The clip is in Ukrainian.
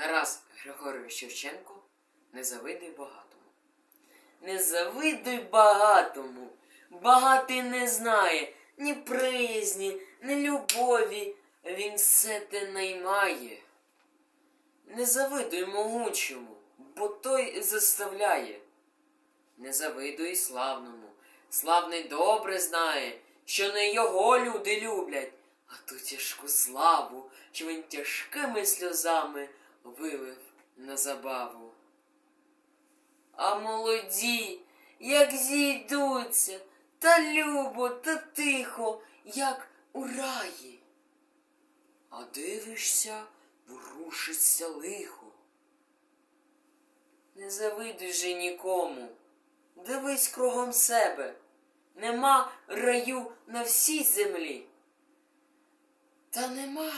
Тарас Григорович Шевченко не завидуй багатому. Не завидуй багатому. Багатий не знає ні приязні, ні любові. Він все те наймає. Не завидуй могучому, бо той заставляє. Не завидуй славному. Славний добре знає, що не його люди люблять, а ту тяжку славу, він тяжкими сльозами вилив на забаву. А молоді, як зійдуться, та любо, та тихо, як у раї. А дивишся, ворушиться лихо. Не завидуй же нікому, дивись кругом себе, нема раю на всій землі. Та нема